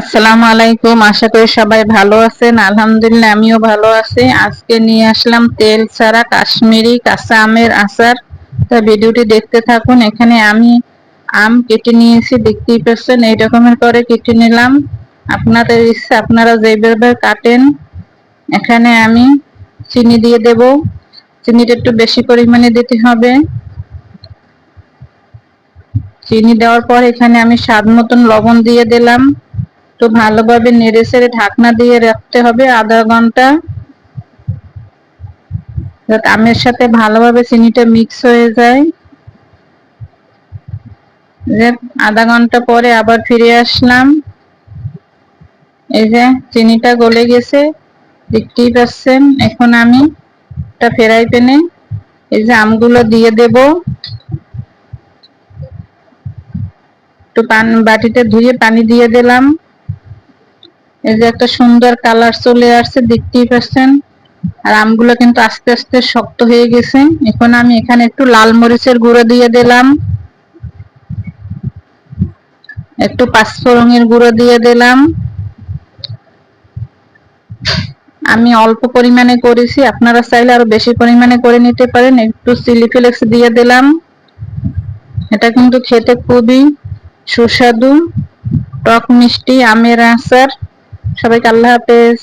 আসসালামু আলাইকুম, আশা করি সবাই ভালো আছেন। আলহামদুলিল্লাহ, আমিও ভালো আছি। আজকে নিয়ে আসলাম তেল ছাড়া কাশ্মীরি কাঁচা আমের আচার। তা ভিডিওটি দেখতে থাকুন, এখানে আমি আম কেটে নিয়েছি, দেখতেই পাচ্ছেন, এই রকমের করে কেটে নিলাম। আপনাদের ইচ্ছা, আপনারা যেভাবে কাটেন, এখানে আমি চিনি দিয়ে দেব। চিনিটা একটু বেশি পরিমাণে দিতে হবে। চিনি দেওয়ার পর এখানে আমি স্বাদ মতন লবণ দিয়ে দিলাম। তো ভালোভাবে নেড়ে সেড়ে ঢাকনা দিয়ে রাখতে হবে আধা ঘণ্টা। আমের সাথে ভালোভাবে চিনিটা মিক্স হয়ে যায়। যে আধা ঘণ্টা পরে আবার ফিরে আসলাম। এই যে চিনিটা গলে গেছে, দেখতেই পাচ্ছেন এখন আমি একটা ফেরাই পেনে এই যে আমগুলো দিয়ে দেব। একটু পান বাটিতে ধুয়ে পানি দিয়ে দিলাম। এই যে একটা সুন্দর কালার চলে আসছে, দেখতেই পাচ্ছেন। আর আমগুলো কিন্তু আস্তে আস্তে শক্ত হয়ে গেছে। এখন আমি এখানে একটু লাল মরিচের গুঁড়ো দিয়ে দিলাম। একটু পাঁচফোড়নের গুঁড়ো দিয়ে দিলাম। আমি অল্প পরিমাণে করেছি, আপনারা চাইলে আরও বেশি পরিমাণে করে নিতে পারেন। একটু চিলি ফ্লেক্স দিয়ে দিলাম। এটা কিন্তু খেতে খুবই সুস্বাদু। টক মিষ্টি, আমের আচার। সবাইকে আল্লাহ হাফেজ।